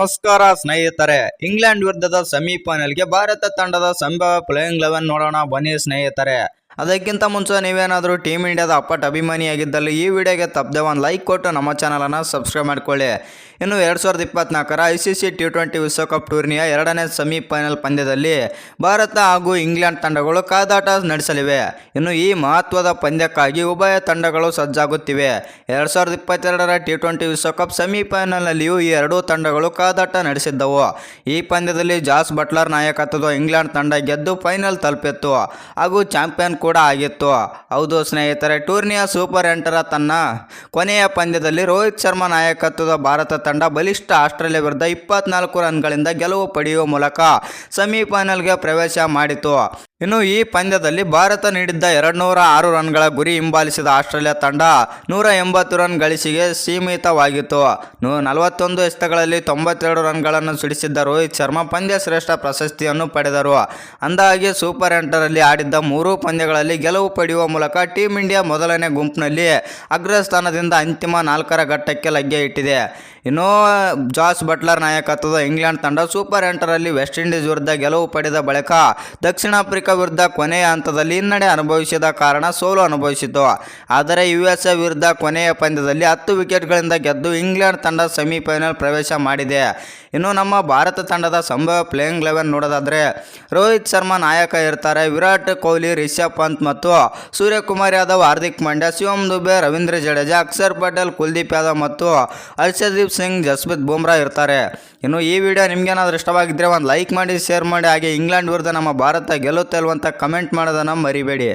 ನಮಸ್ಕಾರ ಸ್ನೇಹಿತರೆ ಇಂಗ್ಲೆಂಡ್ ವಿರುದ್ಧದ ಸೆಮಿಫೈನಲ್ಗೆ ಭಾರತ ತಂಡದ ಸಂಭವ ಪ್ಲೇಯಿಂಗ್ ಲೆವೆನ್ ನೋಡೋಣ ಬನ್ನಿ ಸ್ನೇಹಿತರೆ. ಅದಕ್ಕಿಂತ ಮುಂಚೆ ನೀವೇನಾದರೂ ಟೀಮ್ ಇಂಡಿಯಾದ ಅಪ್ಪಟ ಅಭಿಮಾನಿಯಾಗಿದ್ದಲ್ಲಿ ಈ ವಿಡಿಯೋಗೆ ತಪ್ಪದೆ ಒಂದು ಲೈಕ್ ಕೊಟ್ಟು ನಮ್ಮ ಚಾನಲನ್ನು ಸಬ್ಸ್ಕ್ರೈಬ್ ಮಾಡಿಕೊಳ್ಳಿ. ಇನ್ನು ಎರಡು ಸಾವಿರದ ಇಪ್ಪತ್ನಾಲ್ಕರ I C C T twenty ವಿಶ್ವಕಪ್ ಟೂರ್ನಿಯ ಎರಡನೇ ಸೆಮಿಫೈನಲ್ ಪಂದ್ಯದಲ್ಲಿ ಭಾರತ ಹಾಗೂ ಇಂಗ್ಲೆಂಡ್ ತಂಡಗಳು ಕಾದಾಟ ನಡೆಸಲಿವೆ. ಇನ್ನು ಈ ಮಹತ್ವದ ಪಂದ್ಯಕ್ಕಾಗಿ ಉಭಯ ತಂಡಗಳು ಸಜ್ಜಾಗುತ್ತಿವೆ. ಎರಡು ಸಾವಿರದ ಇಪ್ಪತ್ತೆರಡರ ಟಿ ಟ್ವೆಂಟಿ ವಿಶ್ವಕಪ್ ಸೆಮಿಫೈನಲ್ನಲ್ಲಿಯೂ ಈ ಎರಡೂ ತಂಡಗಳು ಕಾದಾಟ ನಡೆಸಿದ್ದವು. ಈ ಪಂದ್ಯದಲ್ಲಿ ಜಾಸ್ ಬಟ್ಲರ್ ನಾಯಕತ್ವದ ಇಂಗ್ಲೆಂಡ್ ತಂಡ ಗೆದ್ದು ಫೈನಲ್ ತಲುಪಿತ್ತು. ಹಾಗೂ ಚಾಂಪಿಯನ್ ಕೂಡ ಆಗಿತ್ತು. ಹೌದು ಸ್ನೇಹಿತರೆ, ಟೂರ್ನಿಯ ಸೂಪರ್ ಎಂಟರ ತನ್ನ ಕೊನೆಯ ಪಂದ್ಯದಲ್ಲಿ ರೋಹಿತ್ ಶರ್ಮಾ ನಾಯಕತ್ವದ ಭಾರತ ತಂಡ ಬಲಿಷ್ಠ ಆಸ್ಟ್ರೇಲಿಯಾ ವಿರುದ್ಧ ಇಪ್ಪತ್ನಾಲ್ಕು ರನ್ಗಳಿಂದ ಗೆಲುವು ಪಡೆಯುವ ಮೂಲಕ ಸೆಮಿಫೈನಲ್ಗೆ ಪ್ರವೇಶ ಮಾಡಿತು. ಇನ್ನು ಈ ಪಂದ್ಯದಲ್ಲಿ ಭಾರತ ನೀಡಿದ್ದ ಎರಡುನೂರ ಆರು ರನ್ಗಳ ಗುರಿ ಹಿಂಬಾಲಿಸಿದ ಆಸ್ಟ್ರೇಲಿಯಾ ತಂಡ ನೂರ ಎಂಬತ್ತು ರನ್ ಗಳಿಸಿಗೆ ಸೀಮಿತವಾಗಿತ್ತು. ನಲವತ್ತೊಂದು ಎಸೆತಗಳಲ್ಲಿ ತೊಂಬತ್ತೆರಡು ರನ್ಗಳನ್ನು ಸಿಡಿಸಿದ್ದ ರೋಹಿತ್ ಶರ್ಮಾ ಪಂದ್ಯ ಶ್ರೇಷ್ಠ ಪ್ರಶಸ್ತಿಯನ್ನು ಪಡೆದರು. ಅಂದಾಗೆ ಸೂಪರ್ ಎಂಟರಲ್ಲಿ ಆಡಿದ್ದ ಮೂರು ಪಂದ್ಯಗಳಲ್ಲಿ ಗೆಲುವು ಪಡೆಯುವ ಮೂಲಕ ಟೀಂ ಇಂಡಿಯಾ ಮೊದಲನೇ ಗುಂಪಿನಲ್ಲಿ ಅಗ್ರಸ್ಥಾನದಿಂದ ಅಂತಿಮ ನಾಲ್ಕರ ಘಟ್ಟಕ್ಕೆ ಲಗ್ಗೆ ಇಟ್ಟಿದೆ. ಇನ್ನು ಜಾಸ್ ಬಟ್ಲರ್ ನಾಯಕತ್ವದ ಇಂಗ್ಲೆಂಡ್ ತಂಡ ಸೂಪರ್ ಎಂಟರಲ್ಲಿ ವೆಸ್ಟ್ ಇಂಡೀಸ್ ವಿರುದ್ಧ ಗೆಲುವು ಪಡೆದ ಬಳಿಕ ದಕ್ಷಿಣ ಆಫ್ರಿಕಾ ವಿರುದ್ಧ ಕೊನೆಯ ಹಂತದಲ್ಲಿ ಹಿನ್ನಡೆ ಅನುಭವಿಸಿದ ಕಾರಣ ಸೋಲು ಅನುಭವಿಸಿತು. ಆದರೆ ಯು ಎಸ್ ಎ ವಿರುದ್ಧ ಕೊನೆಯ ಪಂದ್ಯದಲ್ಲಿ ಹತ್ತು ವಿಕೆಟ್ಗಳಿಂದ ಗೆದ್ದು ಇಂಗ್ಲೆಂಡ್ ತಂಡ ಸೆಮಿಫೈನಲ್ ಪ್ರವೇಶ ಮಾಡಿದೆ. ಇನ್ನು ನಮ್ಮ ಭಾರತ ತಂಡದ ಸಂಭವ ಪ್ಲೇಯಿಂಗ್ ಲೆವೆನ್ ನೋಡೋದಾದರೆ, ರೋಹಿತ್ ಶರ್ಮಾ ನಾಯಕ ಇರ್ತಾರೆ ವಿರಾಟ್ ಕೊಹ್ಲಿ, ರಿಷಬ್ ಪಂತ್ ಮತ್ತು ಸೂರ್ಯಕುಮಾರ್ ಯಾದವ್, ಹಾರ್ದಿಕ್ ಪಾಂಡ್ಯ ಶಿವಮ್ ದುಬೆ, ರವೀಂದ್ರ ಜಡೇಜಾ, ಅಕ್ಷರ್ ಪಟೇಲ್, ಕುಲ್ದೀಪ್ ಯಾದವ್ ಮತ್ತು ಹರ್ಷದೀಪ್ ಸಿಂಗ್, ಜಸ್ಪ್ರೀತ್ ಬುಮ್ರಾ ಇರ್ತಾರೆ. ಇನ್ನು ಈ ವಿಡಿಯೋ ನಿಮಗೇನಾದರೂ ಇಷ್ಟವಾಗಿದ್ದರೆ ಒಂದು ಲೈಕ್ ಮಾಡಿ, ಶೇರ್ ಮಾಡಿ. ಹಾಗೆ ಇಂಗ್ಲೆಂಡ್ ವಿರುದ್ಧ ನಮ್ಮ ಭಾರತ ಗೆಲ್ಲುತ್ತೆ ಅಲ್ವಂತ ಕಮೆಂಟ್ ಮಾಡೋದನ್ನು ಮರಿಬೇಡಿ.